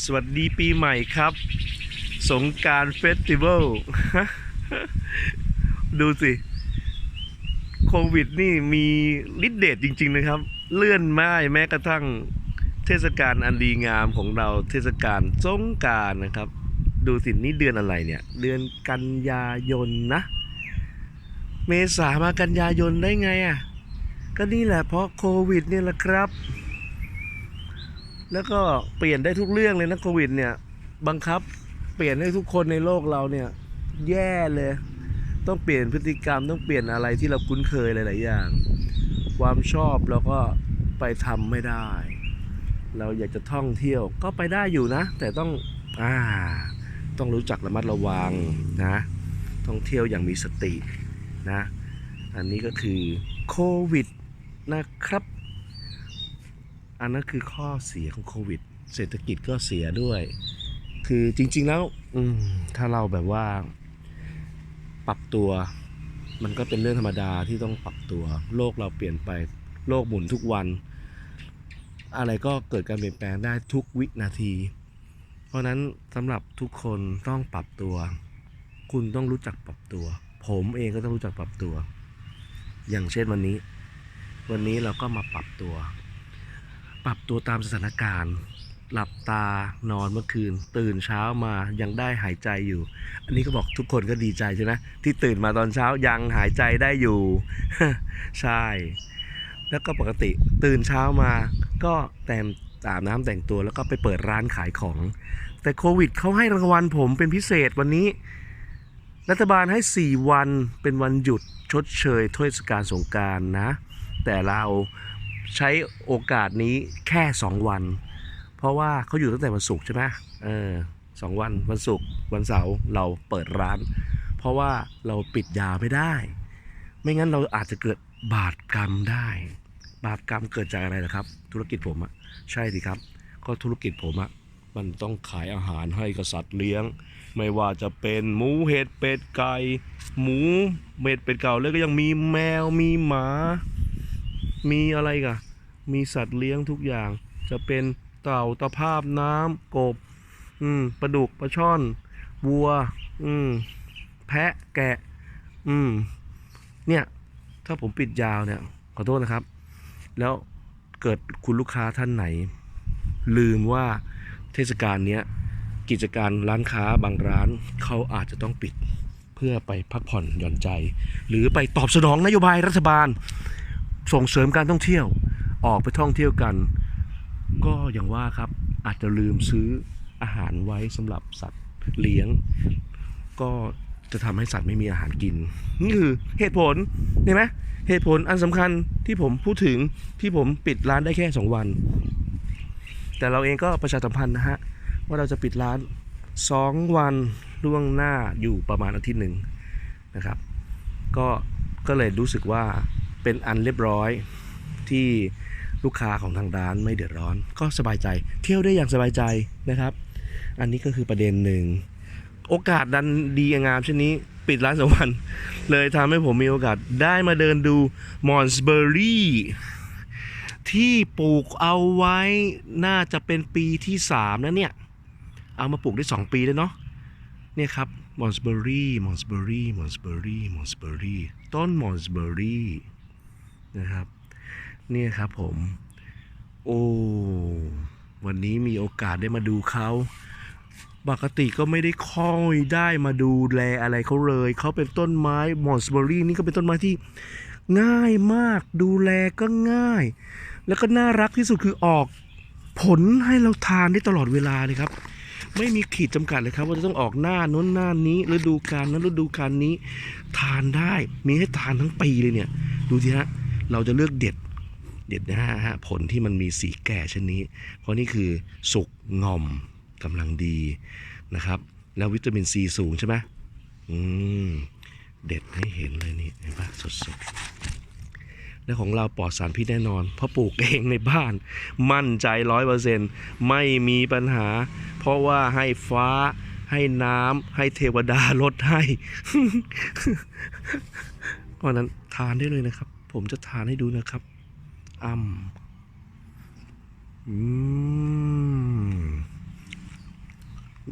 สวัสดีปีใหม่ครับ สงการเฟสติวัลดูสิ โควิดนี่มีฤทธิ์เดชจริง ๆ นะครับ เลื่อนไม่แม้กระทั่งเทศกาลอันดีงามของเราเทศกาลสงการนะครับ ดูสินี่เดือนอะไรเนี่ย เดือนกันยายนนะ เมษามากันยายนได้ไงอะ ก็นี่แหละเพราะโควิดเนี่ยแหละครับ แล้วก็เปลี่ยนได้ทุกเรื่องเลยนะโควิดเนี่ย บังคับเปลี่ยนให้ทุกคนในโลกเราเนี่ย แย่เลย ต้องเปลี่ยนพฤติกรรมต้องเปลี่ยนอะไรที่เราคุ้นเคยหลาย ๆ อย่าง ความชอบเราก็ไปทำไม่ได้ เราอยากจะท่องเที่ยวก็ไปได้อยู่นะ แต่ต้องอ่าต้องรู้จักระมัดระวังนะ ท่องเที่ยวอย่างมีสตินะ อันนี้ก็คือโควิดนะครับ อันนั้นคือข้อเสียของโควิด เศรษฐกิจก็เสียด้วย คือจริง ๆแล้ว อืถ้าเราแบบว่า ปรับตัว มันก็เป็นเรื่องธรรมดาที่ต้องปรับตัว โลกเราเปลี่ยนไป โลกหมุนทุกวัน อะไรก็เกิดการเปลี่ยนแปลงได้ทุกวินาที เพราะนั้นสำหรับทุกคนต้องปรับตัว คุณต้องรู้จักปรับตัว ผมเองก็ต้องรู้จักปรับตัว อย่างเช่นวันนี้ วันนี้เราก็มาปรับตัว ปรับตัวตามสถานการณ์ หลับตานอนเมื่อคืน ตื่นเช้ามายังได้หายใจอยู่ อันนี้ก็บอกทุกคนก็ดีใจใช่ไหมที่ตื่นมาตอนเช้ายังหายใจได้อยู่ ใช่ แล้วก็ปกติตื่นเช้ามา ก็แต่งอาบน้ำแต่งตัวแล้วก็ไปเปิดร้านขายของ แต่โควิดเขาให้รางวัลผมเป็นพิเศษวันนี้ รัฐบาลให้ 4 วันเป็นวันหยุดชดเชยเทศกาลสงกรารนะ แต่เรา ใช้โอกาสนี้แค่ 2 วัน เพราะว่าเขาอยู่ตั้งแต่วันศุกร์ใช่ไหมเออสองวันวันศุกร์วันเสาร์เราเปิดร้าน เพราะว่าเราปิดยาวไม่ได้ ไม่งั้นเราอาจจะเกิดบาดกรรมได้ บาปกรรมเกิดจากอะไรล่ะครับ ธุรกิจผมอะใช่สิครับ ก็ธุรกิจผมอะมันต้องขายอาหารให้กับสัตว์เลี้ยง ไม่ว่าจะเป็นหมูเห็ดเป็ดไก่หมูเม็ดเป็ดเก่าแล้วก็ยังมีแมวมีหมา มีอะไรกะมีสัตว์เลี้ยงทุกอย่าง จะเป็นเต่าตะภาพน้ำกบ อืมปลาดุกปลาช่อน วัว อืมแพะแกะ อืม เนี่ย ถ้าผมปิดยาวเนี่ย ขอโทษนะครับ แล้วเกิดคุณลูกค้าท่านไหน ลืมว่าเทศกาลเนี้ยกิจการร้านค้าบางร้านเขาอาจจะต้องปิด เพื่อไปพักผ่อนหย่อนใจ หรือไปตอบสนองนโยบายรัฐบาล ส่งเสริมการท่องเที่ยวออกไปท่องเที่ยวกัน ก็อย่างว่าครับอาจจะลืมซื้ออาหารไว้สำหรับสัตว์เลี้ยง ก็จะทำให้สัตว์ไม่มีอาหารกิน นี่คือเหตุผลเห็นไหมเหตุผลอันสำคัญที่ผมพูดถึงที่ผมปิดร้านได้แค่ 2 วัน แต่เราเองก็ประชาสัมพันธ์นะฮะว่าเราจะปิดร้าน 2 วันล่วงหน้าอยู่ประมาณอาทิตย์หนึ่งนะครับ ก็ก็เลยรู้สึกว่า เป็นอันเรียบร้อยที่ลูกค้าของทางร้านไม่เดือดร้อน ก็สบายใจ เที่ยวได้อย่างสบายใจนะครับ อันนี้ก็คือประเด็นหนึ่ง โอกาสดันดีงามเช่นนี้ปิดร้านสองวัน เลยทำให้ผมมีโอกาสได้มาเดินดูมอนสเบอรี่ที่ปลูกเอาไว้น่าจะเป็นปีที่สามนะเนี่ย เอามาปลูกได้สองปีแล้วเนาะเนี่ยครับมอนสเบอรี่มอนสเบอรี่มอนสเบอรี่มอนสเบอรี่ต้นมอนสเบอรี่ นะครับ เนี่ยครับผม โอ้วันนี้มีโอกาสได้มาดูเขาปกติก็ไม่ได้ค่อยได้มาดูแลอะไรเขาเลย เขาเป็นต้นไม้มอนสเบอรี่นี่ก็เป็นต้นไม้ที่ง่ายมากดูแลก็ง่าย แล้วก็น่ารักที่สุดคือออกผลให้เราทานได้ตลอดเวลาเลยครับ ไม่มีขีดจำกัดเลยครับ ว่าจะต้องออกหน้าน้นหน้านี้ฤดูกาลนั้นฤดูกาลนี้ ทานได้มีให้ทานทั้งปีเลยเนี่ย ดูสิฮะ เราจะเลือกเด็ดเด็ดนะฮะผลที่มันมีสีแก่เช่นนี้ เพราะนี่คือสุกงอมกำลังดีนะครับ แล้ววิตามินซีสูงใช่ไหมอืมเด็ดให้เห็นเลยนี่เห็นปะสดๆและของเราปลอดสารพิษแน่นอน เพราะปลูกเองในบ้าน มั่นใจร้อยเปอร์เซ็นต์ไม่มีปัญหา เพราะว่าให้ฟ้าให้น้ำให้เทวดาลดให้เพราะนั้นทานได้เลยนะครับ ผมจะทานให้ดูนะครับอ้ำอืม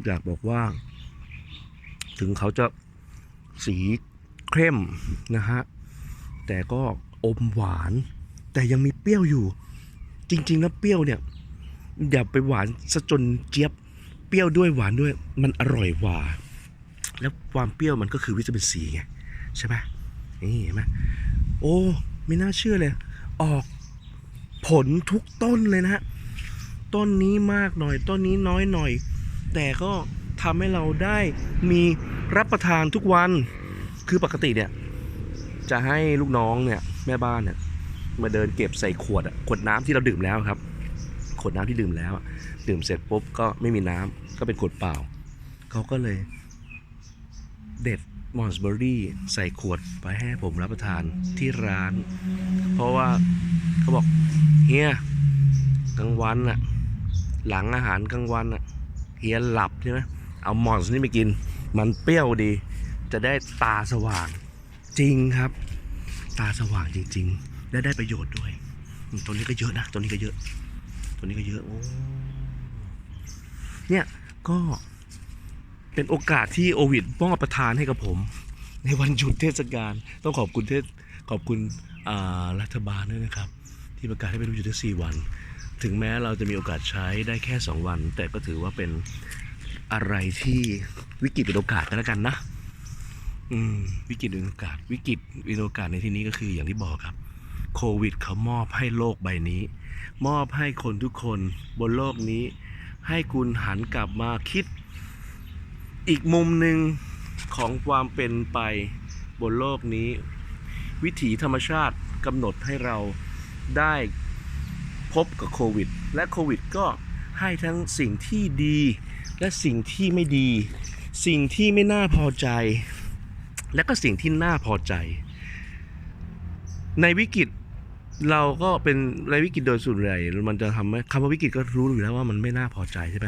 อยากบอกว่า ถึงเขาจะสีเข้มนะฮะ แต่ก็อมหวาน แต่ยังมีเปรี้ยวอยู่ จริงๆแล้วเปรี้ยวเนี่ย อย่าไปหวานซะจนเจี๊ยบ เปรี้ยวด้วยหวานด้วยมันอร่อยกว่า แล้วความเปรี้ยวมันก็คือวิตามินซีไงใช่ไหมนี่เห็นไหมโอ้ ไม่น่าเชื่อเลย ออกผลทุกต้นเลยนะฮะ ต้นนี้มากหน่อย ต้นนี้น้อยหน่อย แต่ก็ทำให้เราได้มีรับประทานทุกวัน คือปกติเนี่ย จะให้ลูกน้องเนี่ยแม่บ้านเนี่ยมาเดินเก็บใส่ขวดอะขวดน้ำที่เราดื่มแล้วครับ ขวดน้ำที่ดื่มแล้วอะดื่มเสร็จปุ๊บก็ไม่มีน้ำก็เป็นขวดเปล่า เขาก็เลย เด็ด มอนสเบอรี่ใส่ขวดไปให้ผมรับประทานที่ร้าน เพราะว่าเขาบอกเฮียกลางวันอะหลังอาหารกลางวันอะเฮียหลับใช่ไหมเอามอนสนี่ไปกิน มันเปรี้ยวดี จะได้ตาสว่างจริงครับ ตาสว่างจริง ๆ และได้ประโยชน์ด้วยตัวนี้ก็เยอะนะตัวนี้ก็เยอะตัวนี้ก็เยอะโอ้เนี่ยก็ เป็นโอกาสที่โอวิดมอบประทานให้กับผม ในวันหยุดเทศกาลต้องขอบคุณเทศขอบคุณรัฐบาลด้วยนะครับ ที่ประกาศให้เป็นวันหยุดได้สี่วัน ถึงแม้เราจะมีโอกาสใช้ได้แค่ 2 วัน แต่ก็ถือว่าเป็นอะไรที่วิกฤตเป็นโอกาสกันแล้วกันนะอืมวิกฤตเป็นโอกาสวิกฤตเป็นโอกาสในที่นี้ก็คืออย่างที่บอกครับโควิดเขามอบให้โลกใบนี้ มอบให้คนทุกคนบนโลกนี้ ให้คุณหันกลับมาคิด อีกมุมหนึ่งของความเป็นไปบนโลกนี้ วิถีธรรมชาติกำหนดให้เราได้พบกับโควิด และโควิดก็ให้ทั้งสิ่งที่ดีและสิ่งที่ไม่ดี สิ่งที่ไม่น่าพอใจ และก็สิ่งที่น่าพอใจ ในวิกฤตเราก็เป็นในวิกฤตโดยส่วนใหญ่มันจะทำให้คำว่าวิกฤตก็รู้อยู่แล้วว่ามันไม่น่าพอใจใช่ไหม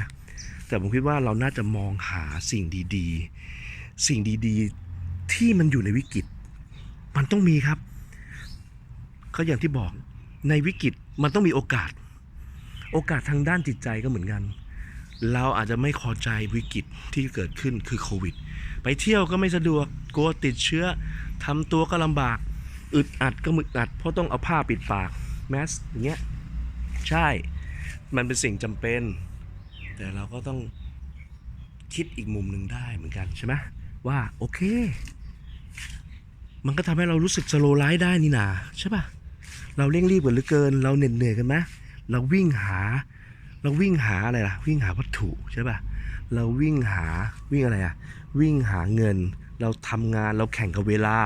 แต่ผมคิดว่าเราน่าจะมองหาสิ่งดีๆ สิ่งดีๆที่มันอยู่ในวิกฤต มันต้องมีครับ ก็อย่างที่บอกในวิกฤตมันต้องมีโอกาส โอกาสทางด้านจิตใจก็เหมือนกัน เราอาจจะไม่พอใจวิกฤตที่เกิดขึ้นคือโควิด ไปเที่ยวก็ไม่สะดวกกลัวติดเชื้อทำตัวก็ลำบากอึดอัดก็มึกอัด เพราะต้องเอาผ้าปิดปากแมสอย่างเงี้ยใช่ มันเป็นสิ่งจำเป็น แต่เราก็ต้องคิดอีกมุมหนึ่งได้เหมือนกันใช่ไหมว่าโอเค มันก็ทำให้เรารู้สึกสโลไลฟ์ได้นี่นาใช่ปะเราเร่งรีบกันเหลือเกิน เราเหน็ดเหนื่อยกันไหมเราวิ่งหา เราวิ่งหาอะไรล่ะ วิ่งหาวัตถุใช่ปะเราวิ่งหาวิ่งอะไรอะวิ่งหาเงิน เราทำงานเราแข่งกับเวลา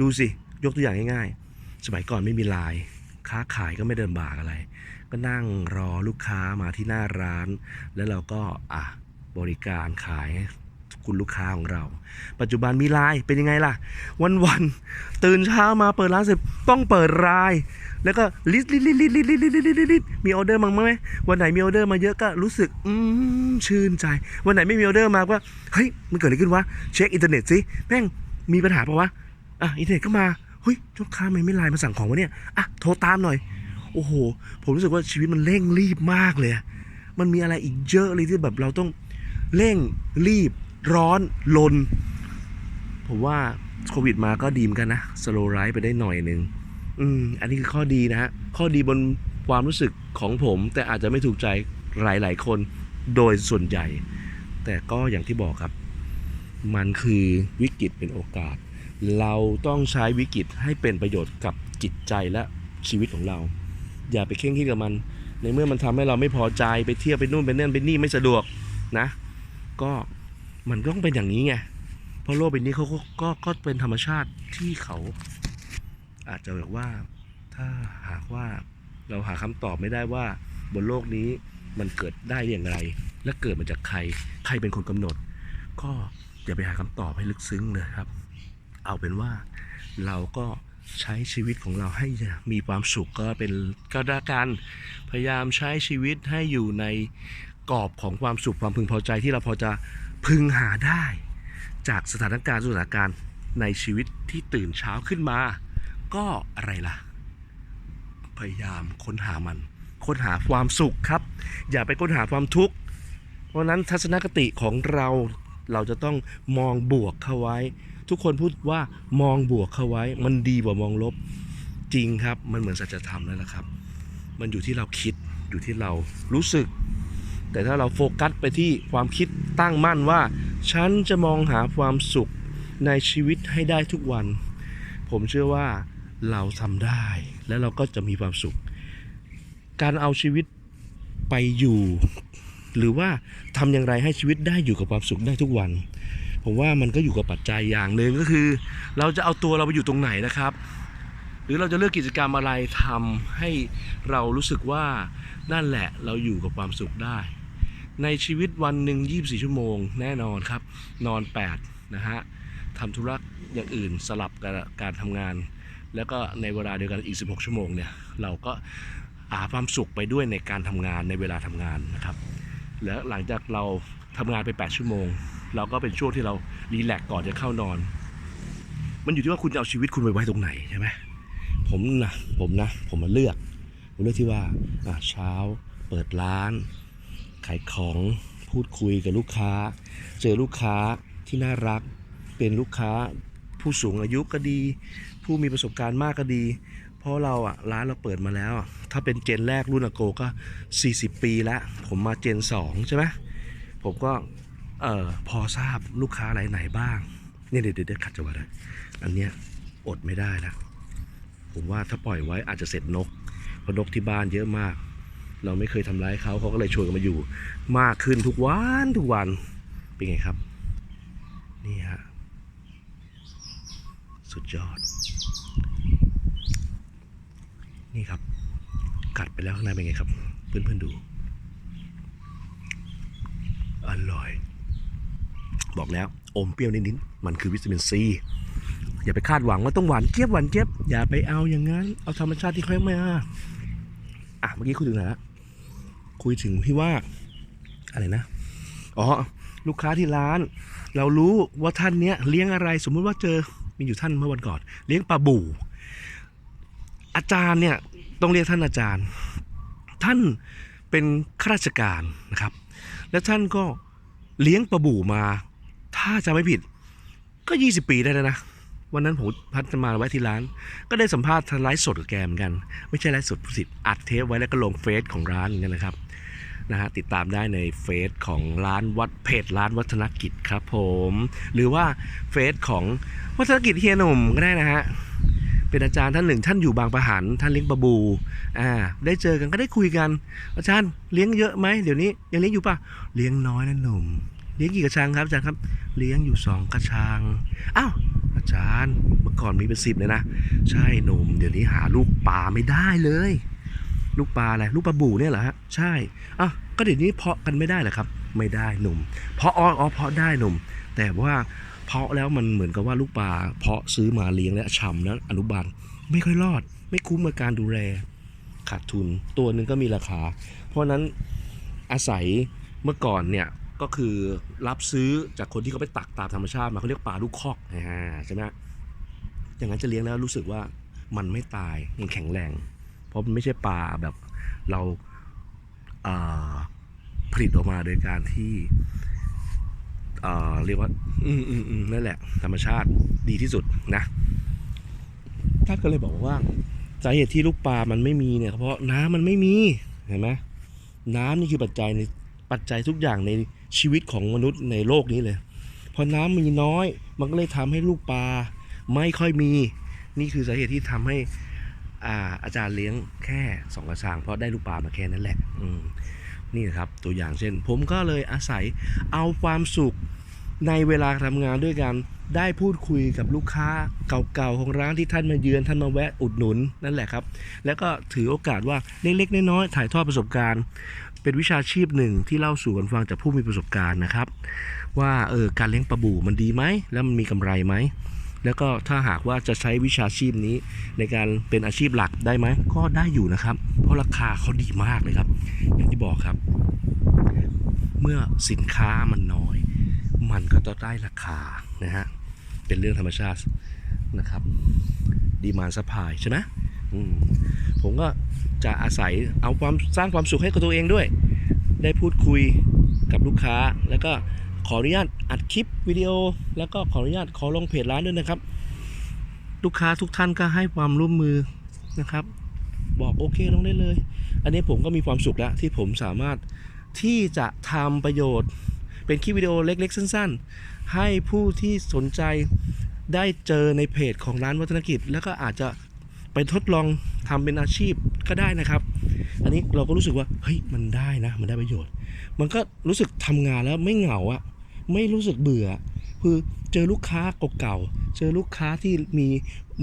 ดูสิยกตัวอย่างง่ายๆ สมัยก่อนไม่มีไลน์ ค้าขายก็ไม่เดินบากอะไร ก็นั่งรอลูกค้ามาที่หน้าร้าน แล้วเราก็อะบริการขายคุณลูกค้าของเรา ปัจจุบันมีไลน์เป็นยังไงล่ะ วันวันตื่นเช้ามาเปิดร้านเสร็จต้องเปิดไลน์แล้วก็ลิสต์ลิสต์ลิสต์ลิสต์ลิสต์ลิสต์ลิสต์ลิสต์ลิสต์มีออเดอร์มั้งไหมวันไหนมีออเดอร์มาเยอะก็รู้สึกอืมชื่นใจ วันไหนไม่มีออเดอร์มาก็เฮ้ยมันเกิดอะไรขึ้นวะเช็คอินเทอร์เน็ตสิแม่งมีปัญหาปะวะอะอินเทอร์เน็ตก็มา เฮ้ยลูกค้าไม่ไม่ไลน์มาสั่งของวะเนี่ยอะโทรตามหน่อย โอ้โห ผมรู้สึกว่าชีวิตมันเร่งรีบมากเลย มันมีอะไรอีกเยอะเลยที่แบบเราต้องเร่งรีบร้อนลน ผมว่าโควิดมาก็ดีมอนกันนะสโลไลฟ์ไปได้หน่อยหนึ่งอืมอันนี้คือข้อดีนะฮะข้อดีบนความรู้สึกของผม แต่อาจจะไม่ถูกใจหลาย ๆ คนโดยส่วนใหญ่ แต่ก็อย่างที่บอกครับ มันคือวิกฤตเป็นโอกาส เราต้องใช้วิกฤตให้เป็นประโยชน์กับจิตใจและชีวิตของเรา อย่าไปเคร่งเครียดกับมัน ในเมื่อมันทำให้เราไม่พอใจไปเที่ยวไปนู่นไปนั่นไปนี่ไม่สะดวกนะ ก็มันก็ต้องเป็นอย่างนี้ไงเพราะโลกใบนี้เขาก็ก็ก็เป็นธรรมชาติที่เขา อาจจะแบบว่าถ้าหากว่าเราหาคำตอบไม่ได้ว่าบนโลกนี้มันเกิดได้อย่างไร และเกิดมาจากใคร ใครเป็นคนกำหนด ก็อย่าไปหาคำตอบให้ลึกซึ้งเลยครับ เอาเป็นว่าเราก็ใช้ชีวิตของเราให้มีความสุขก็เป็นก็แล้กันพยายามใช้ชีวิตให้อยู่ในกรอบของความสุขความพึงพอใจที่เราพอจะพึงหาได้ จากสถานการณ์สถานการณ์ในชีวิตที่ตื่นเช้าขึ้นมา ก็อะไรล่ะ พยายามค้นหามัน ค้นหาความสุขครับ อย่าไปค้นหาความทุกข์เพราะนั้นทัศนคติของเราเราจะต้องมองบวกเข้าไว้ ทุกคนพูดว่ามองบวกเข้าไว้ มันดีกว่ามองลบจริงครับ มันเหมือนสัจธรรมนั่นแหละครับ มันอยู่ที่เราคิดอยู่ที่เรารู้สึก แต่ถ้าเราโฟกัสไปที่ความคิดตั้งมั่นว่า ฉันจะมองหาความสุขในชีวิตให้ได้ทุกวัน ผมเชื่อว่าเราทำได้แล้วเราก็จะมีความสุข การเอาชีวิตไปอยู่ หรือว่าทำอย่างไรให้ชีวิตได้อยู่กับความสุขได้ทุกวัน ผมว่ามันก็อยู่กับปัจจัยอย่างหนึ่งก็คือ เราจะเอาตัวเราไปอยู่ตรงไหนนะครับ หรือเราจะเลือกกิจกรรมอะไรทำให้เรารู้สึกว่านั่นแหละเราอยู่กับความสุขได้ ในชีวิตวันหนึ่ง24 ชั่วโมง แน่นอนครับ นอน 8 นะฮะทำธุระอย่างอื่นสลับกับการทำงาน แล้วก็ในเวลาเดียวกันอีก 16 ชั่วโมงเนี่ยเราก็หาความสุขไปด้วยในการทำงานในเวลาทำงานนะครับ แล้วหลังจากเราทำงานไป 8 ชั่วโมง เราก็เป็นช่วงที่เรารีแลกก่อนจะเข้านอน มันอยู่ที่ว่าคุณจะเอาชีวิตคุณไปไว้ตรงไหนใช่ไหมผมนะผมนะ ผมมาเลือกผมเลือกที่ว่าเช้าเปิดร้าน ขายของพูดคุยกับลูกค้า เจอลูกค้าที่น่ารักเป็นลูกค้าผู้สูงอายุก็ดี ผู้มีประสบการณ์มากก็ดี เพราะเราอะร้านเราเปิดมาแล้วถ้าเป็นเจนแรกรุ่นอโกก็ 40 ปีแล้ว ผมมาเจน 2 ใช่ไหมผมก็ เอ่อพอทราบลูกค้ารายไหนบ้างเนี่ยเดี๋ยวเดี๋ยวขัดจังหวะนะอันเนี้ยอดไม่ได้แล้วผมว่าถ้าปล่อยไว้อาจจะเสร็จนกเพราะนกที่บ้านเยอะมาก เราไม่เคยทำร้ายเขาเขาก็เลยชวนกันมาอยู่ มากขึ้นทุกวันทุกวันเป็นไงครับ นี่ฮะสุดยอด นี่ครับ กัดไปแล้วข้างในเป็นไงครับ เพื่อนๆดู อร่อย บอกแล้วอมเปรี้ยวนิดๆมันคือวิตามินซีอย่าไปคาดหวังว่าต้องหวานเจี๊ยบหวานเจี๊ยบอย่าไปเอาอย่างนั้น เอาธรรมชาติที่ค่อยมาอะเมื่อกี้คุยถึงไหนละคุยถึงที่ว่าอะไรนะอ๋อลูกค้าที่ร้าน เรารู้ว่าท่านเนี้ยเลี้ยงอะไรสมมุติว่าเจอมีอยู่ท่านเมื่อวันก่อน เลี้ยงปลาบู่ อาจารย์เนี่ยต้องเรียกท่านอาจารย์ ท่านเป็นข้าราชการนะครับ แล้วท่านก็เลี้ยงปลาบู่มา ถ้าจะไม่ผิด ก็20ปีได้แล้วนะวันนั้นผมพัดมาไว้ที่ร้าน ก็ได้สัมภาษณ์ทางไลฟ์สดกับแกเหมือนกัน ไม่ใช่ไลฟ์สดผู้สิทธิ์อัดเทปไว้แล้วก็ลงเฟซของร้านอย่นี้ยนะครับนะฮะติดตามได้ในเฟซของร้านวัดเพจร้านวัฒนกิจครับผม หรือว่าเฟซของวัฒนกิจเฮียหนุ่มก็ได้นะฮะเป็นอาจารย์ท่านหนึ่ง ท่านอยู่บางประหันท่านเลี้ยงปลาบูอ่าได้เจอกันก็ได้คุยกัน อาจารย์เลี้ยงเยอะไหมเดี๋ยวนี้ยังเลี้ยงอยู่ปะเลี้ยงน้อยนะหนุ่ม ลี้ยงกี่กระชังครับอาจารย์ครับ เลี้ยงอยู่สองกระชัง อ้าวอาจารย์เมื่อก่อนมีเป็นสิบเลยนะ ใช่หนุ่ม เดี๋ยวนี้หาลูกปลาไม่ได้เลย ลูกปลาอะไร ลูกปลาบู่เนี่ยเหรอฮะ ใช่ อะ ก็เดี๋ยวนี้เพาะกันไม่ได้เหรอครับ ไม่ได้หนุ่ม เพาะอ๋ออเพาะได้หนุ่ม แต่ว่าเพาะแล้วมันเหมือนกับว่าลูกปลาเพาะซื้อมาเลี้ยงแล้วฉ่ำแล้วอนุบาลไม่ค่อยรอด ไม่คุ้มกับการดูแลขาดทุน ตัวหนึ่งก็มีราคา เพราะนั้นอาศัยเมื่อก่อนเนี่ย ก็คือรับซื้อจากคนที่เขาไปตักตามธรรมชาติมาเขาเรียกปลาลูกคอกอ่าใช่ไหมอย่างนั้นจะเลี้ยงแล้วรู้สึกว่ามันไม่ตายมันแข็งแรง เพราะมันไม่ใช่ปลาแบบเราเผลิตออกมาโดยการที่เเรียกว่า อืมอืมอืมนั่นแหละ ธรรมชาติดีที่สุดนะท่านก็เลยบอกว่าสาเหตุที่ลูกปลามันไม่มีเนี่ยเพราะน้ำมันไม่มีเห็นไหมน้ำนี่คือปัจจัยในปัจจัยทุกอย่างใน ชีวิตของมนุษย์ในโลกนี้เลย พอน้ำมีน้อย มันก็เลยทำให้ลูกปลาไม่ค่อยมี นี่คือสาเหตุที่ทำให้อาอาจารย์เลี้ยงแค่สองกระชังเพราะได้ลูกปลามาแค่นั้นแหละ อืนี่นะครับตัวอย่างเช่น ผมก็เลยอาศัยเอาความสุขในเวลาทำงานด้วยกันได้พูดคุยกับลูกค้าเก่าๆของร้านที่ท่านมาเยือนท่านมาแวะอุดหนุนนั่นแหละครับ แล้วก็ถือโอกาสว่าเล็กๆน้อยๆถ่ายทอดประสบการณ์ เป็นวิชาชีพหนึ่งที่เล่าสู่กันฟังจากผู้มีประสบการณ์นะครับ ว่าเออการเลี้ยงปลาบู่มันดีไหมแล้วมันมีกำไรไหมแล้วก็ถ้าหากว่าจะใช้วิชาชีพนี้ในการเป็นอาชีพหลักได้ไหมก็ได้อยู่นะครับ เพราะราคาเขาดีมากเลยครับ อย่างที่บอกครับ เมื่อสินค้ามันน้อย มันก็จะได้ราคานะฮะเป็นเรื่องธรรมชาตินะครับดีมานสปายใช่ไหม ผมก็จะอาศัยเอาความสร้างความสุขให้กับตัวเองด้วย ได้พูดคุยกับลูกค้า แล้วก็ขออนุญาตอัดคลิปวิดีโอ แล้วก็ขออนุญาตขอลงเพจร้านด้วยนะครับ ลูกค้าทุกท่านก็ให้ความร่วมมือนะครับ บอกโอเคลงได้เลย อันนี้ผมก็มีความสุขแล้วที่ผมสามารถที่จะทำประโยชน์ เป็นคลิปวิดีโอเล็ก ๆ สั้น ๆ ให้ผู้ที่สนใจได้เจอในเพจของร้านวัฒนกิจ แล้วก็อาจจะ ไปทดลองทำเป็นอาชีพก็ได้นะครับ อันนี้เราก็รู้สึกว่าเฮ้ยมันได้นะมันได้ประโยชน์ มันก็รู้สึกทำงานแล้วไม่เหงาอะไม่รู้สึกเบื่อ คือเจอลูกค้าเก่าๆเจอลูกค้าที่มี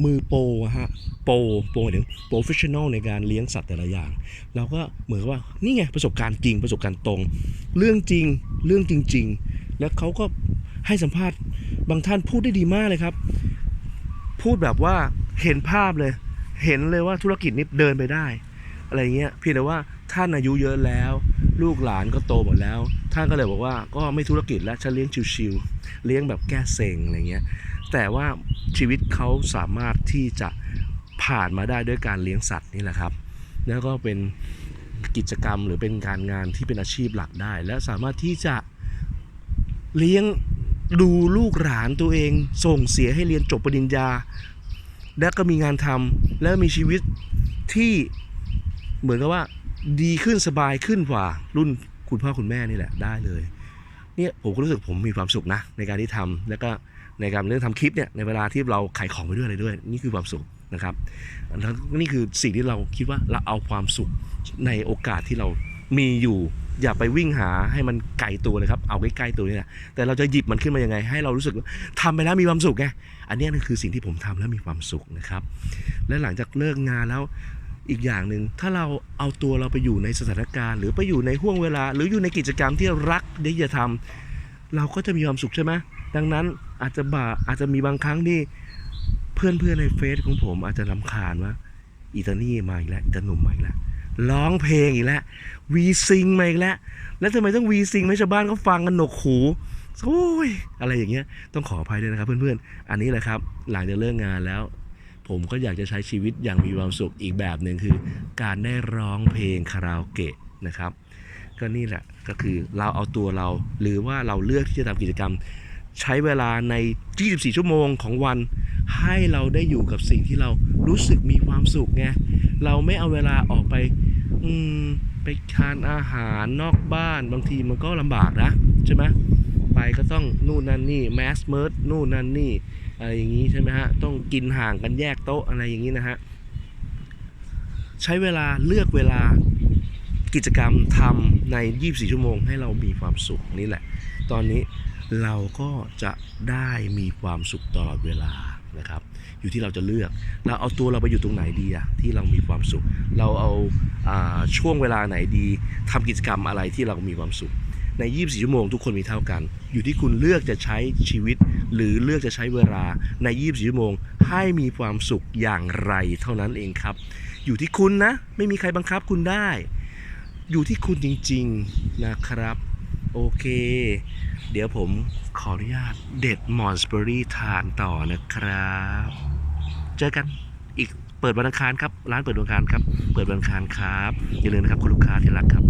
มือโปรอะฮะโปรโปรหมายถึงโปรเฟชชั่นอลในการเลี้ยงสัตว์แต่ละอย่าง เราก็เหมือนว่านี่ไงประสบการณ์จริงประสบการณ์ตรง เรื่องจริงเรื่องจริง ๆ แล้วเขาก็ให้สัมภาษณ์บางท่านพูดได้ดีมากเลยครับ พูดแบบว่าเห็นภาพเลย เห็นเลยว่าธุรกิจนี้เดินไปได้ อะไรเงี้ยเพียงแต่ว่าท่านอายุเยอะแล้ว ลูกหลานก็โตหมดแล้ว ท่านก็เลยบอกว่าก็ไม่ธุรกิจแล้วฉันเลี้ยงชิวๆเลี้ยงแบบแก้เซ็งอะไรเงี้ยแต่ว่าชีวิตเขาสามารถที่จะผ่านมาได้ด้วยการเลี้ยงสัตว์นี่แหละครับแล้วก็เป็นกิจกรรมหรือเป็นการงานที่เป็นอาชีพหลักได้ และสามารถที่จะเลี้ยงดูลูกหลานตัวเอง ส่งเสียให้เรียนจบปริญญา และก็มีงานทำแล้วมีชีวิตที่เหมือนกับว่าดีขึ้นสบายขึ้นกว่า รุ่นคุณพ่อคุณแม่นี่แหละได้เลยเนี่ยผมก็รู้สึกผมมีความสุขนะ ในการที่ทำแล้วก็ในการเรื่องทำคลิปเนี่ยในเวลาที่เราขายของไปด้วยอะไรด้วย นี่คือความสุขนะครับแล้วนี่คือสิ่งที่เราคิดว่าเราเอาความสุขในโอกาสที่เรามีอยู่ อย่าไปวิ่งหาให้มันไกลตัวเลยครับ เอาใกล้ๆตัวนี่แหละแต่เราจะหยิบมันขึ้นมายังไง ให้เรารู้สึกว่าทำไปแล้วมีความสุขไงอันนี้ยคือสิ่งที่ผมทำแล้วมีความสุขนะครับ และหลังจากเลิกงานแล้วอีกอย่างหนึ่งถ้าเราเอาตัวเราไปอยู่ในสถานการณ์ หรือไปอยู่ในห่วงเวลา หรืออยู่ในกิจกรรมที่เรารักที่จะทำเราก็จะมีความสุขใช่ไหมดังนั้นอาจจะบ่าอาจจะมีบางครั้งที่เพื่อนเพื่อนๆในเฟซของผมอาจจะลำคาญว่าอีตานี่มาอีกแล้วอีตาหนุ่มมาอีกแล้ว ร้องเพลงอีกแล้ววีซิงมาอีกแล้ว แล้วทำไมต้องวีซิงไม่ชาวบ้านเขาฟังกันหนกหูโอ้ยอะไรอย่างเงี้ยต้องขออภัยด้วยนะครับเพื่อนๆ อันนี้แหละครับหลังจากเลิกงานแล้ว ผมก็อยากจะใช้ชีวิตอย่างมีความสุขอีกแบบหนึ่งคือ การได้ร้องเพลงคาราโอเกะนะครับ ก็นี่แหละก็คือเราเอาตัวเรา หรือว่าเราเลือกที่จะทำกิจกรรม ใช้เวลาใน 24 ชั่วโมงของวัน ให้เราได้อยู่กับสิ่งที่เรารู้สึกมีความสุขไงเราไม่เอาเวลาออกไป อืม ไปทานอาหารนอกบ้านบางทีมันก็ลำบากนะใช่ไหมไปก็ต้องนู่นนั่นนี่แมสเมิร์ดนู่นนั่นนี่อะไรอย่างนี้ใช่ไหมฮะต้องกินห่างกันแยกโต๊ะอะไรอย่างนี้นะฮะใช้เวลาเลือกเวลากิจกรรมทำใน 24 ชั่วโมงให้เรามีความสุขนี่แหละ ตอนนี้เราก็จะได้มีความสุขตลอดเวลานะครับ อยู่ที่เราจะเลือก เราเอาตัวเราไปอยู่ตรงไหนดีอะที่เรามีความสุข เราเอาอาช่วงเวลาไหนดีทำกิจกรรมอะไรที่เรามีความสุข ใน 24 ชั่วโมงทุกคนมีเท่ากัน อยู่ที่คุณเลือกจะใช้ชีวิต หรือเลือกจะใช้เวลาใน 24 ชั่วโมง ให้มีความสุขอย่างไรเท่านั้นเองครับ อยู่ที่คุณนะ ไม่มีใครบังคับคุณได้ อยู่ที่คุณจริง ๆนะครับโอเค เดี๋ยวผมขออนุญาตเด็ดมอนสเบอรี่ทานต่อนะครับ เจอกันอีกเปิดวันอังคารครับ ร้านเปิดวันอังคารครับ เปิดวันอังคารครับ อย่าลืมนะครับคุณลูกค้าที่รักครับ